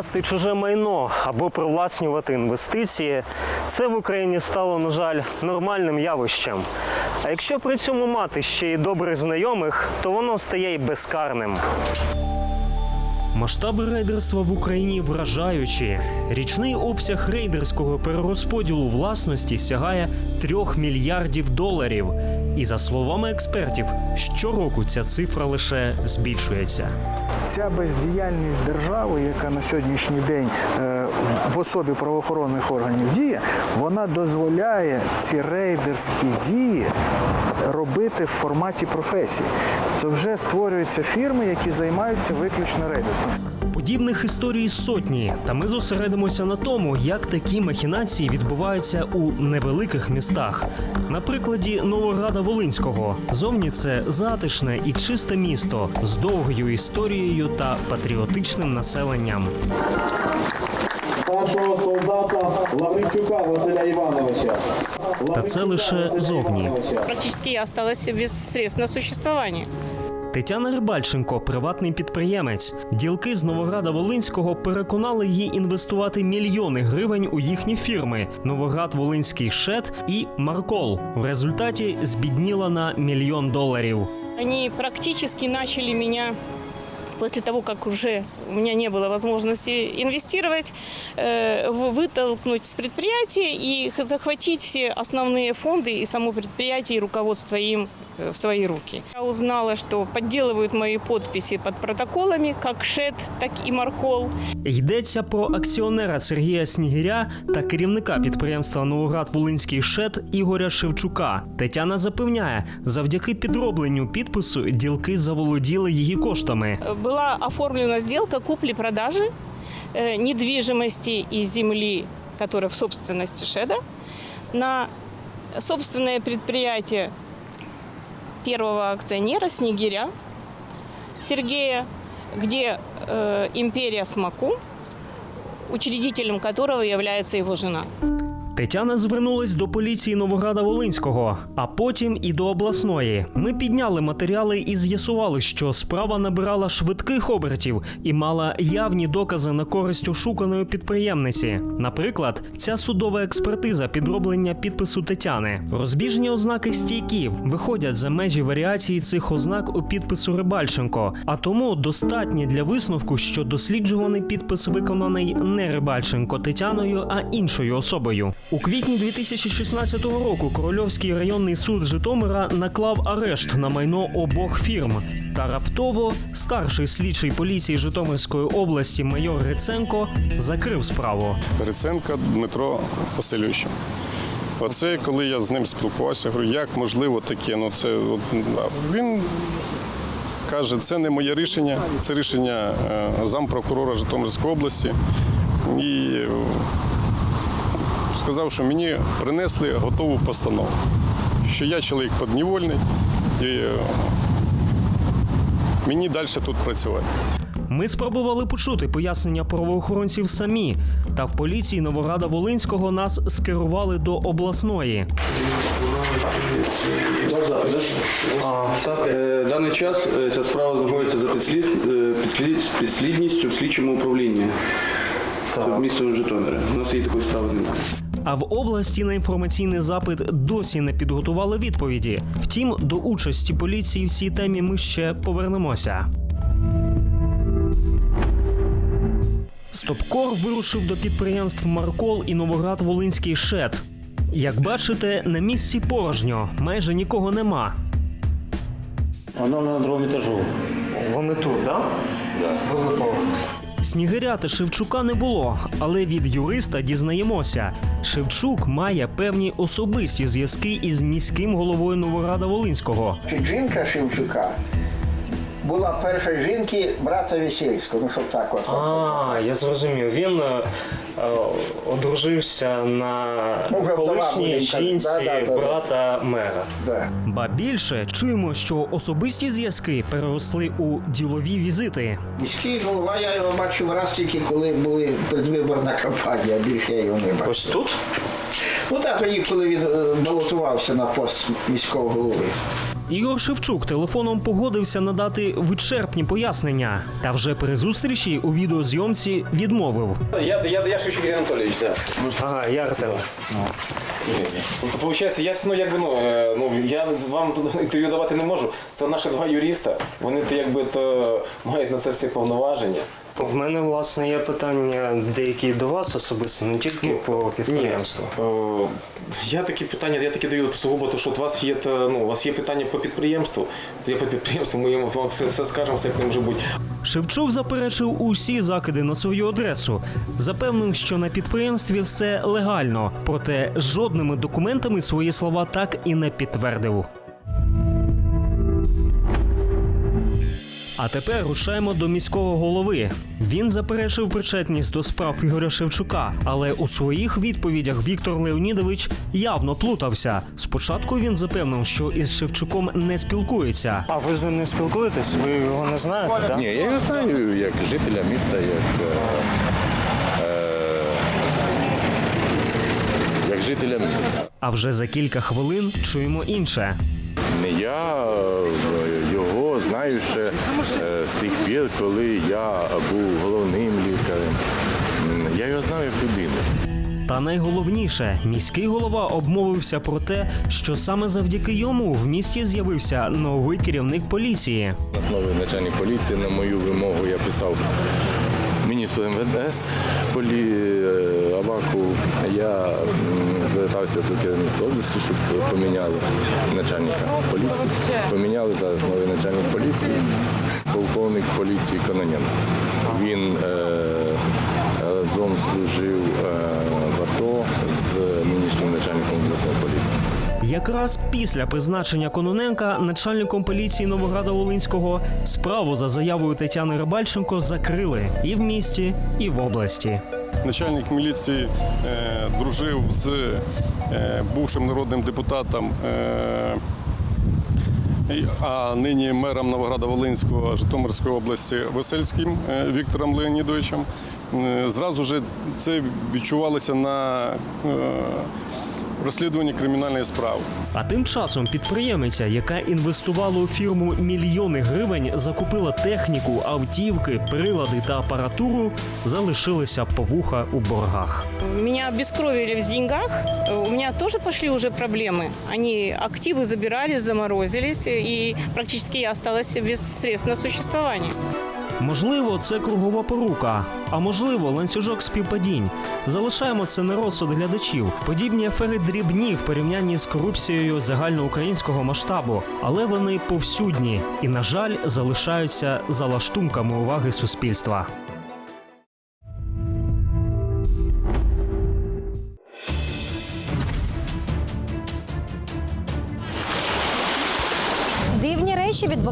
Красти чуже майно або привласнювати інвестиції це в Україні стало, на жаль, нормальним явищем. А якщо при цьому мати ще й добрих знайомих, то воно стає й безкарним. Масштаби рейдерства в Україні вражаючі. Річний обсяг рейдерського перерозподілу власності сягає 3 мільярдів доларів. І за словами експертів, щороку ця цифра лише збільшується. Ця бездіяльність держави, яка на сьогоднішній день е, в- в особі правоохоронних органів діє, вона дозволяє ці рейдерські дії робити в форматі професії. То вже створюються фірми, які займаються виключно рейдерством. Подібних історій сотні, та ми зосередимося на тому, як такі махінації відбуваються у невеликих містах. На прикладі Новограда Волинського зовні це затишне і чисте місто з довгою історією та патріотичним населенням. Старшого солдата Лавренчука Василя Івановича. Та це лише зовні. Практически я осталась без средств на существование. Тетяна Рибальченко, приватний підприємець. Ділки з Новограда Волинського переконали її інвестувати мільйони гривень у їхні фірми Новоград Волинський ШЕД і Маркол. В результаті збідніла на мільйон доларів. Они практически начали меня после того, как уже у меня не было возможности инвестировать, э, в- вытолкнуть с предприятия и х- захватить все основные фонды и само предприятие, и руководство им э, в свои руки. Я узнала, что подделывают мои подписи под протоколами, как ШЕД, так и Маркол. Йдеться про акціонера Сергія Снігиря та керівника підприємства Новоград Волинський ШЕД Ігоря Шевчука. Тетяна запевняє, завдяки підробленню підпису ділки заволоділи її коштами. была оформлена сделка купли-продажи э, недвижимости и земли, которая в собственности ШЕДа, на собственное предприятие первого акционера Снегиря Сергея, где э, империя Смоку, учредителем которого является его жена. Тетяна звернулась до поліції Новограда Волинського, а потім і до обласної. Ми підняли матеріали і з'ясували, що справа набирала швидких обертів і мала явні докази на користь ошуканої підприємниці. Наприклад, ця судова експертиза підроблення підпису Тетяни. Розбіжні ознаки стійків виходять за межі варіації цих ознак у підпису Рибальченко, а тому достатні для висновку, що досліджуваний підпис виконаний не Рибальченко Тетяною, а іншою особою. У квітні 2016 року Корольовський районний суд Житомира наклав арешт на майно обох фірм. Та раптово старший слідчий поліції Житомирської області майор Гриценко закрив справу. Гриценка Дмитро Васильович. Оце коли я з ним спілкувався, говорю, як можливо таке? Ну це він каже, це не моє рішення, це рішення е, зампрокурора Житомирської області. І сказав, що мені принесли готову постанову, що я чоловік поднівольний і е, мені далі тут працювати. Ми спробували почути пояснення правоохоронців самі, та в поліції Новограда Волинського нас скерували до обласної. Е, Даний час е, ця справа знаходиться за підслід, е, підслід- підслідністю в слідчому управлінні міста Житомира. У нас її такої справи немає. А в області на інформаційний запит досі не підготували відповіді. Втім, до участі поліції в цій темі ми ще повернемося. Стопкор вирушив до підприємств Маркол і Новоград Волинський ШЕД. Як бачите, на місці порожньо, майже нікого нема. Воно на другому етажу. Вони тут, так? Снігиря та Шевчука не було, але від юриста дізнаємося. Шевчук має певні особисті зв'язки із міським головою Новограда Волинського. Жінка Шевчука була першою жінки брата Весельського, ну щоб так от. А, я зрозумів. Він е, одружився на Ну, вже вдова буде, так. Да, да, да. брата мера. Да. Ба більше чуємо, що особисті зв'язки переросли у ділові візити. Міський голова, я його бачив раз тільки, коли були передвиборна кампанія, більше я його не бачив. Ось тут. Ну так, тоді, коли він е, балотувався на пост міського голови. Ігор Шевчук телефоном погодився надати вичерпні пояснення, та вже при зустрічі у відеозйомці відмовив. Я, я, я Шевчук Ігор Анатолійович, да. Ага, я Артем. Тобто, получається, я ну, якби, ну, е, ну, я вам інтерв'ю давати не можу. Це наші два юриста. Вони то, якби, то, мають на це всі повноваження. В мене власне є питання деякі до вас особисто, не тільки по підприємству. Е, Я такі питання, я такі даю сугубо, то що у вас є та, ну, у вас є питання по підприємству, то я по підприємству, ми йому вам все, все скажемо, все як не може бути. Шевчук заперечив усі закиди на свою адресу, запевнив, що на підприємстві все легально, проте жодними документами свої слова так і не підтвердив. А тепер рушаємо до міського голови. Він заперечив причетність до справ Ігоря Шевчука, але у своїх відповідях Віктор Леонідович явно плутався. Спочатку він запевнив, що із Шевчуком не спілкується. А ви з ним не спілкуєтесь? Ви його не знаєте? так? Ні, я його знаю як жителя міста, як, е, е, як жителя міста. А вже за кілька хвилин чуємо інше. Не я е, знаю ще з тих пір, коли я був головним лікарем. Я його знаю як людину. Та найголовніше, міський голова обмовився про те, що саме завдяки йому в місті з'явився новий керівник поліції. На основі начальник поліції на мою вимогу я писав міністру МВС Полі е, Аваку. Я звертався до керівництва області, щоб поміняли начальника поліції. Поміняли зараз новий начальник поліції, полковник поліції Кононенко. Він е, разом служив е, в АТО з нинішнім начальником обласної поліції. Якраз після призначення Кононенка начальником поліції Новограда Волинського справу за заявою Тетяни Рибальченко закрили і в місті, і в області. Начальник міліції е, дружив з е, бувшим народним депутатом, е, а нині мером Новограда Волинського Житомирської області Весельським е, Віктором Леонідовичем. Е, Зразу ж це відчувалося на е, розслідуванні кримінальної справи. А тим часом підприємиця, яка інвестувала у фірму мільйони гривень, закупила техніку, автівки, прилади та апаратуру, залишилися по вуха у боргах. Меня обескровили в деньгах. У меня тоже пошли уже проблемы. Они активы забирали, заморозились, и практически я осталась без средств на существование. Можливо, це кругова порука, а можливо, ланцюжок співпадінь. Залишаємо це на розсуд глядачів. Подібні афери дрібні в порівнянні з корупцією загальноукраїнського масштабу, але вони повсюдні і, на жаль, залишаються за лаштунками уваги суспільства.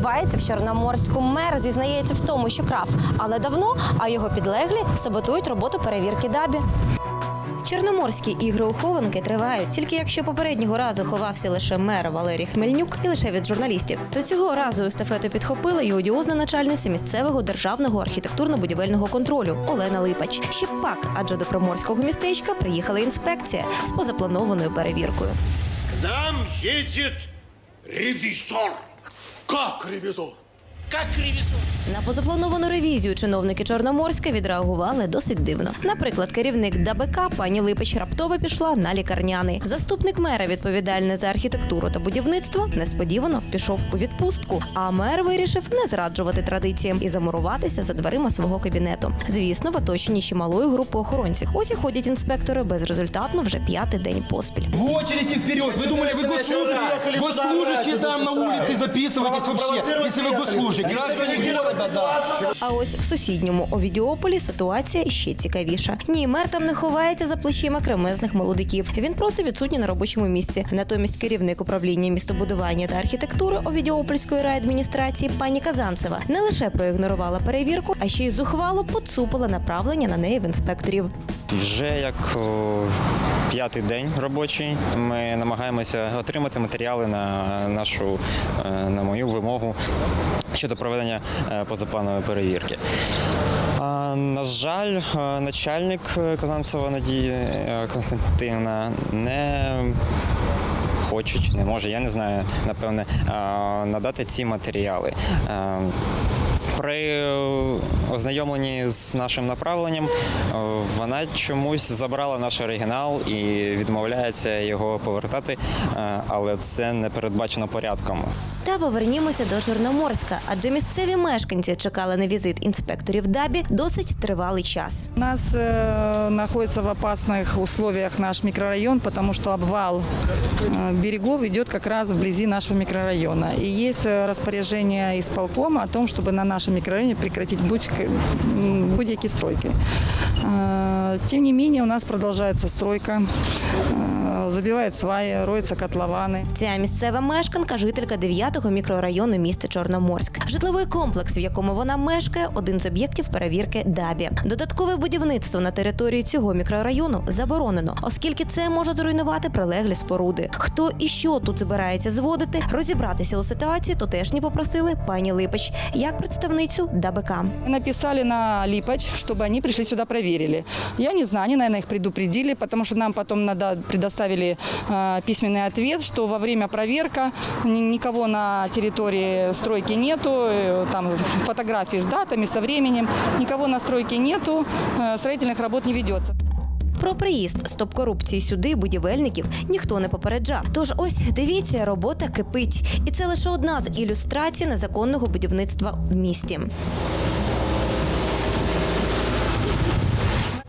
Речі в Чорноморську. Мер зізнається в тому, що крав, але давно, а його підлеглі саботують роботу перевірки дабі. Чорноморські ігри у хованки тривають. Тільки якщо попереднього разу ховався лише мер Валерій Хмельнюк і лише від журналістів, то цього разу естафету підхопила і одіозна начальниця місцевого державного архітектурно-будівельного контролю Олена Липач. Ще пак, адже до приморського містечка приїхала інспекція з позапланованою перевіркою. К нам едет ревизор. Как ревизор? Как ревизор? На позаплановану ревізію чиновники Чорноморська відреагували досить дивно. Наприклад, керівник ДАБК пані Липич раптово пішла на лікарняний. Заступник мера, відповідальний за архітектуру та будівництво, несподівано пішов у відпустку. А мер вирішив не зраджувати традиціям і замуруватися за дверима свого кабінету. Звісно, в оточенні ще малої групи охоронців. Ось і ходять інспектори безрезультатно вже п'ятий день поспіль. В очереди вперед! Вы думали, вы госслужащие? Госслужащие там на улице записывайтесь вообще, если вы госслужащие. Граждане города, да. А ось в сусідньому Овідіополі ситуація ще цікавіша. Ні, мер там не ховається за плечима кремезних молодиків. Він просто відсутній на робочому місці. Натомість керівник управління містобудування та архітектури Овідіопольської райадміністрації пані Казанцева не лише проігнорувала перевірку, а ще й зухвало поцупила направлення на неї в інспекторів. Вже як п'ятий день робочий. Ми намагаємося отримати матеріали на нашу е, на мою вимогу щодо проведення е, позапланової перевірки. На жаль, е, начальник Казанцева Надії Константинівна не хоче чи не може, я не знаю, напевне, надати ці матеріали. При е, ознайомленні з нашим направленням е, вона чомусь забрала наш оригінал і відмовляється його повертати, е, але це не передбачено порядком. Та повернімося до Чорноморська, адже місцеві мешканці чекали на візит інспекторів ДАБІ досить тривалий час. У нас э, находится в опасных условиях наш микрорайон, потому что обвал э, берегов идет как раз вблизи нашего микрорайона. И есть э, распоряжение исполкома о том, чтобы на нашем микрорайоне прекратить будь- м, будь-які стройки. Э, Тем не менее, у нас продолжается стройка, э, забивают сваи, роются котлованы. Ця місцева мешканка, жителька 9-го мікрорайону міста Чорноморськ. Житловий комплекс, в якому вона мешкає, один з об'єктів перевірки ДАБІ. Додаткове будівництво на території цього мікрорайону заборонено, оскільки це може зруйнувати прилеглі споруди. Хто і що тут збирається зводити, розібратися у ситуації тутешні попросили пані Липач як представницю ДАБК. Написали на Липач, чтобы они пришли сюда проверили. Я не знаю, они, наверное, их предупредили, потому что нам потом надо предоставили э, письменный ответ, что во время проверка ни- никого на территории стройки нету, э, там фотографии с датами, со временем, никого на стройке нету, э, строительных работ не ведется. Про приїзд стоп корупції сюди будівельників ніхто не попереджав. Тож ось дивіться, робота кипить, і це лише одна з ілюстрацій незаконного будівництва в місті.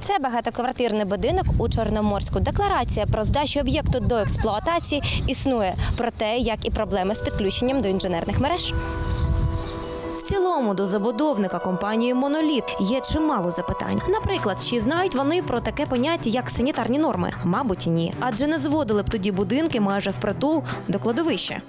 Це багатоквартирний будинок у Чорноморську. Декларація про здачу об'єкту до експлуатації існує, проте як і проблеми з підключенням до інженерних мереж. В цілому до забудовника компанії Моноліт є чимало запитань. Наприклад, чи знають вони про таке поняття, як санітарні норми? Мабуть, ні. Адже не зводили б тоді будинки майже впритул до кладовища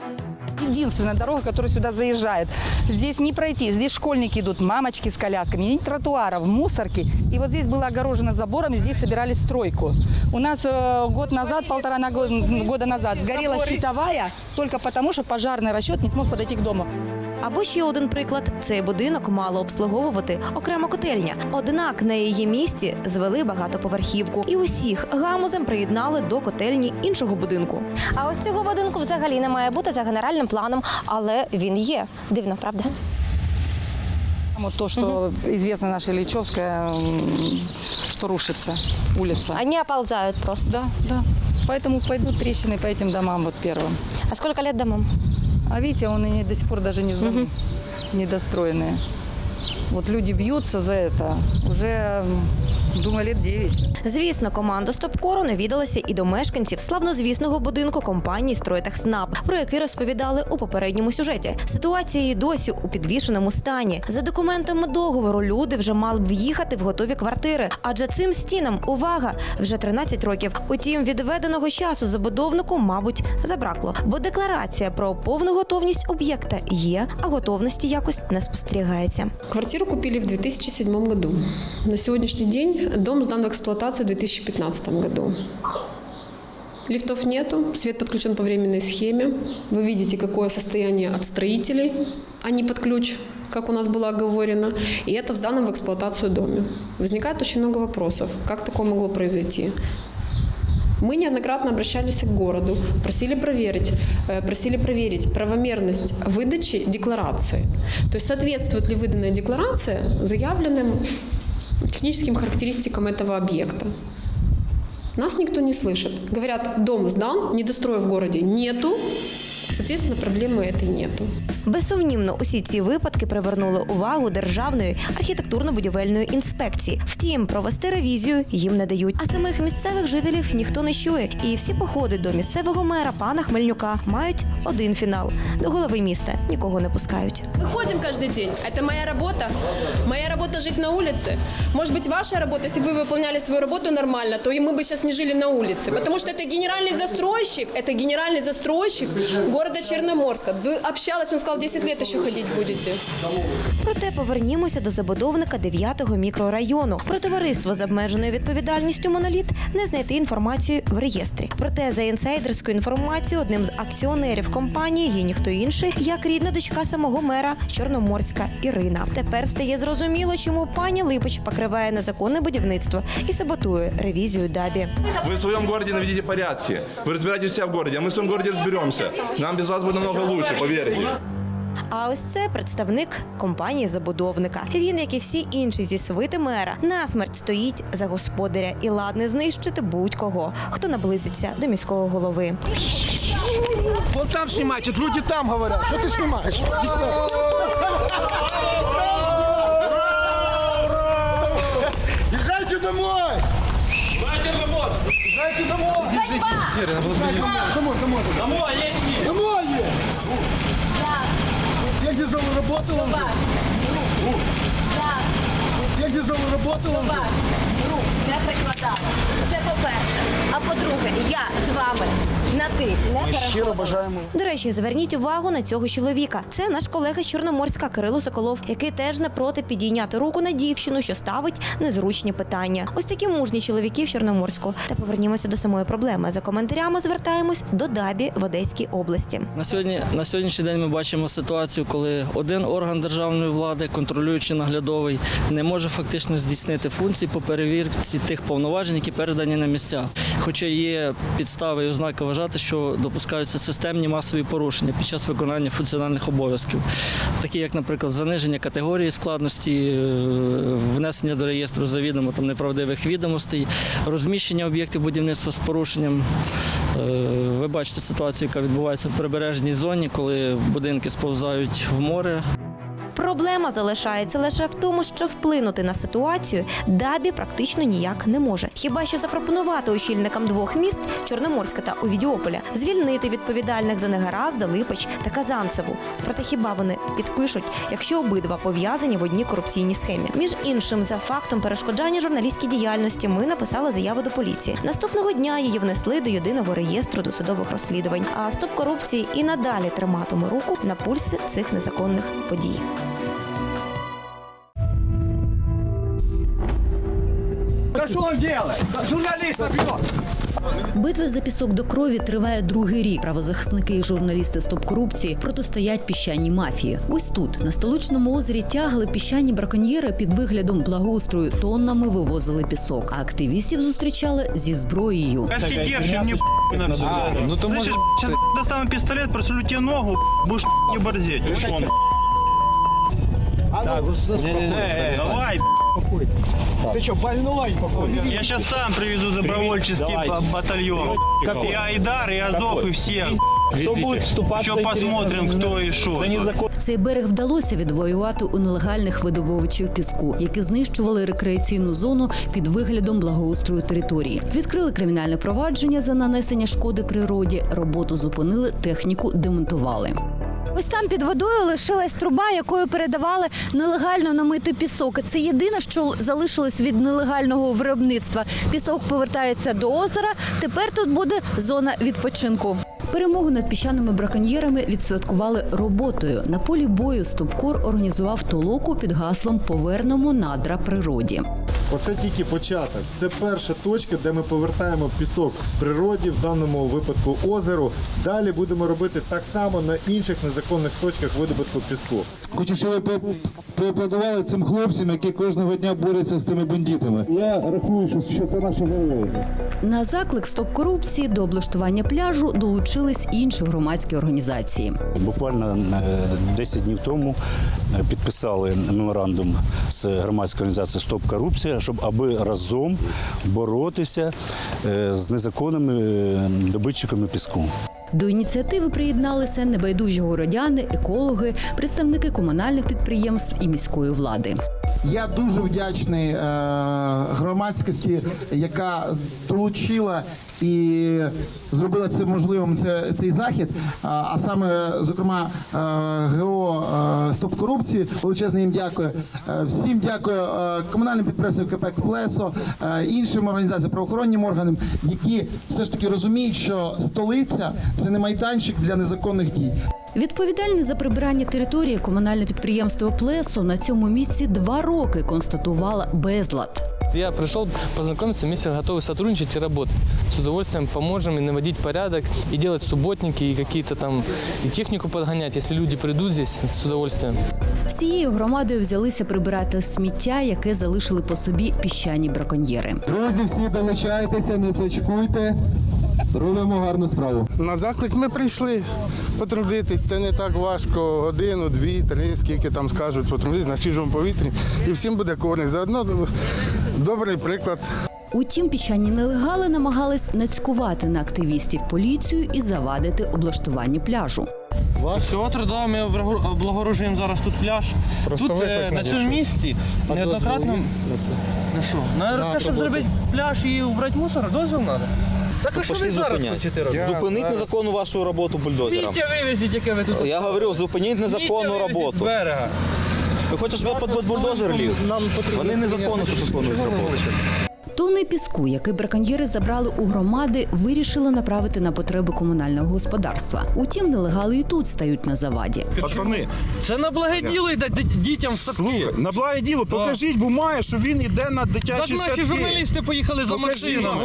Единственная дорога, которая сюда заезжает. Здесь не пройти. Здесь школьники идут, мамочки с колясками. Ни тротуаров, мусорки. И вот здесь было огорожено забором, и здесь собирали стройку. У нас э, год назад, полтора на го- года назад, сгорела щитовая только потому, что пожарный расчет не смог подойти к дому. Або ще один приклад: цей будинок мало обслуговувати окрема котельня. Однак на її місці звели багатоповерхівку і усіх гамузем приєднали до котельні іншого будинку. А ось цього будинку взагалі не має бути за генеральним планом, але він є. Дивно, правда? Вот то, что известно наша Ильичевская, м, что рушится улица. Они оползают просто. Да, да. Поэтому пойдут трещины по этим домам вот первым. А сколько лет домам? А видите, он и до сих пор даже не сданы, недостроенные. Вот люди бьются за это уже, м, думаю, лет 9. Звісно, команда Стопкору навідалася і до мешканців славнозвісного будинку компанії «Стройтехснаб», про який розповідали у попередньому сюжеті. Ситуація і досі у підвішеному стані. За документами договору люди вже мали б в'їхати в готові квартири, адже цим стінам увага вже 13 років. Утім, відведеного часу забудовнику, мабуть, забракло, бо декларація про повну готовність об'єкта є, а готовності якось не спостерігається. Квартиру купили в 2007 году. На сегодняшний день дом сдан в эксплуатацию в 2015 году. Лифтов нету, свет подключен по временной схеме. Вы видите, какое состояние от строителей, а не под ключ, как у нас было оговорено. И это в сданном в эксплуатацию доме. Возникает очень много вопросов, как такое могло произойти. Мы неоднократно обращались к городу, просили проверить, э, просили проверить правомерность выдачи декларации. То есть соответствует ли выданная декларация заявленным техническим характеристикам этого объекта. Нас никто не слышит. Говорят, дом сдан, недостроя в городе нету, соответственно, проблемы этой нету. Безсумнівно, усі ці випадки привернули увагу державної архітектурно-будівельної інспекції. Втім, провести ревізію їм не дають. А самих місцевих жителів ніхто не чує. І всі походи до місцевого мера пана Хмельнюка мають один фінал. До голови міста нікого не пускають. Мы ходим каждый день. Это моя работа. Моя работа жить на улице. Может быть, ваша работа, если бы вы выполняли свою работу нормально, то и мы бы сейчас не жили на улице. Потому что это генеральный застройщик, это генеральный застройщик город города Черноморска. Ду- Общалась, он сказал, 10 лет еще ходить будете. Проте повернімося до забудовника 9-го мікрорайону. Про товариство з обмеженою відповідальністю моноліт не знайти інформацію в реєстрі. Проте за інсайдерською інформацією, одним з акціонерів компанії є ніхто інший, як рідна дочка самого мера Чорноморська Ірина. Тепер стає зрозуміло, чому пані Липич покриває незаконне будівництво і саботує ревізію дабі. Вы в своем городе наведите порядки. Вы разбираетесь все в городе, а мы в своем городе разберемся. Нам без вас буде намного лучше, повірте. А ось це представник компанії забудовника. Він, як і всі інші зі свити мера, насмерть стоїть за господаря і ладне знищити будь-кого, хто наблизиться до міського голови. Вон там снимайте, люди там говорять. Що ти снимаешь? Езжайте домой! Езжайте домой! Езжайте домой! Домой, домой! Едь! Домой! Я где зову работала уже? Я где зову уже? Не прикладала. Це по-перше. А по-друге, я з вами на ти не Щиро бажаємо. До речі, зверніть увагу на цього чоловіка. Це наш колега з Чорноморська Кирило Соколов, який теж не проти підійняти руку на дівчину, що ставить незручні питання. Ось такі мужні чоловіки в Чорноморську. Та повернімося до самої проблеми. За коментарями звертаємось до Дабі в Одеській області. На сьогодні на сьогоднішній день ми бачимо ситуацію, коли один орган державної влади, контролюючий наглядовий, не може фактично здійснити функції по перевірці тих повноважень, які передані на місця. Хоча є підстави і ознаки вважати, що допускаються системні масові порушення під час виконання функціональних обов'язків, такі як, наприклад, заниження категорії складності, е, внесення до реєстру завідомо там неправдивих відомостей, розміщення об'єктів будівництва з порушенням. Е, Ви бачите ситуацію, яка відбувається в прибережній зоні, коли будинки сповзають в море. Проблема залишається лише в тому, що вплинути на ситуацію Дабі практично ніяк не може. Хіба що запропонувати очільникам двох міст Чорноморська та Овідіополя звільнити відповідальних за негаразди Липач та Казанцеву. Проте хіба вони підпишуть, якщо обидва пов'язані в одній корупційній схемі? Між іншим, за фактом перешкоджання журналістській діяльності, ми написали заяву до поліції. Наступного дня її внесли до єдиного реєстру досудових розслідувань. А стоп корупції і надалі триматиме руку на пульсі цих незаконних подій. Что он делает? Журналиста бьет! Битва за пісок до крові триває другий рік. Правозахисники і журналісти стоп корупції протистоять піщаній мафії. Ось тут на столичному озері тягли піщані браконьєри під виглядом благоустрою тоннами вивозили пісок. А активістів зустрічали зі зброєю. ну то. Сейчас достану пистолет, просолю тебе ногу, будешь не борзеть. А ну, Давай, Ты что, больной, походу? я сейчас сам привезу добровольческий ба- батальон. И Айдар, и Азов, и всех. Кто будет вступать Еще посмотрим, кто и что. Цей берег вдалося відвоювати у нелегальних видобувачів піску, які знищували рекреаційну зону під виглядом благоустрою території. Відкрили кримінальне провадження за нанесення шкоди природі. Роботу зупинили, техніку демонтували. Ось там під водою лишилась труба, якою передавали нелегально намитий пісок. Це єдине, що залишилось від нелегального виробництва. Пісок повертається до озера. Тепер тут буде зона відпочинку. Перемогу над піщаними браконьєрами відсвяткували роботою. На полі бою Стопкор організував толоку під гаслом Повернемо надра природі. Оце тільки початок. Це перша точка, де ми повертаємо пісок природі, в даному випадку озеру. Далі будемо робити так само на інших незаконних точках видобутку піску. Хочу, щоб ви поаплодували цим хлопцям, які кожного дня борються з тими бандитами. Я рахую, що, це наші герої. На заклик стоп корупції до облаштування пляжу долучились інші громадські організації. Буквально е, 10 днів тому е, підписали меморандум з громадською організацією Стоп корупція, щоб аби разом боротися е, з незаконними е, добитчиками піску. До ініціативи приєдналися небайдужі городяни, екологи, представники комунальних підприємств і міської влади. Я дуже вдячний е, громадськості, яка долучила і зробила це можливим це, цей захід. А, а саме, зокрема, е, ГО е, стоп корупції. Величезне їм дякую. Е, Всім дякую комунальним підприємствам КП Плесо, іншим організаціям, правоохоронним органам, які все ж таки розуміють, що столиця це не майданчик для незаконних дій. Відповідальне за прибирання території комунальне підприємство Плесо на цьому місці два роки констатувало безлад. Я пришел познакомиться, вместе готовы сотрудничать и работать. С удовольствием поможем и наводить порядок, и делать субботники, и какие-то там, и технику подгонять. Если люди придут здесь, с удовольствием. Всією громадою взялися прибирати сміття, яке залишили по собі піщані браконьєри. Друзі, всі долучайтеся, не сачкуйте. Робимо гарну справу. На заклик ми прийшли потрудитись. Це не так важко. Годину, дві, три, скільки там скажуть, потрудитись на свіжому повітрі. І всім буде користь. Заодно добрий приклад. Утім, піщані нелегали намагались нацькувати на активістів поліцію і завадити облаштуванню пляжу. Всього труда ми облагороджуємо зараз тут пляж. Просто тут ви е, так на цьому місці А неоднократно. на це? На що? На На те, щоб зробити пляж і убрати мусор, дозвіл треба. Так а що ви зараз хочете робити? Зупиніть незаконну вашу роботу бульдозером. Сміття вивезіть, яке ви тут. Я говорю, зупиніть незаконну роботу. з берега. Ви хочеш, щоб під бульдозер ліз? Вони незаконно тут виконують роботу. Тони піску, який браконьєри забрали у громади, вирішили направити на потреби комунального господарства. Утім, нелегали і тут стають на заваді. Пацани, Це на благе діло йде дітям в садки. слухай, на благе діло, покажіть бумаги, що він іде на дитячі Так дитячі наші журналісти поїхали за машинами.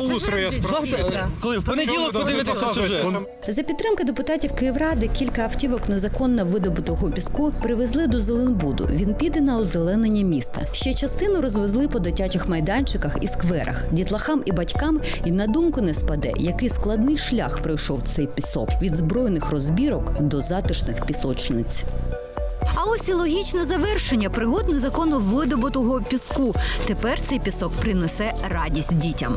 Завтра, коли в понеділок подивитися сюжет. За підтримки депутатів Київради кілька автівок незаконно видобутого піску привезли до Зеленбуду. Він піде на озеленення міста. Ще частину розвезли по дитячих майданчиках і скверах. Дітлахам і батькам і на думку не спаде, який складний шлях пройшов цей пісок від збройних розбірок до затишних пісочниць. А ось і логічне завершення пригод незаконно видобутого піску. Тепер цей пісок принесе радість дітям.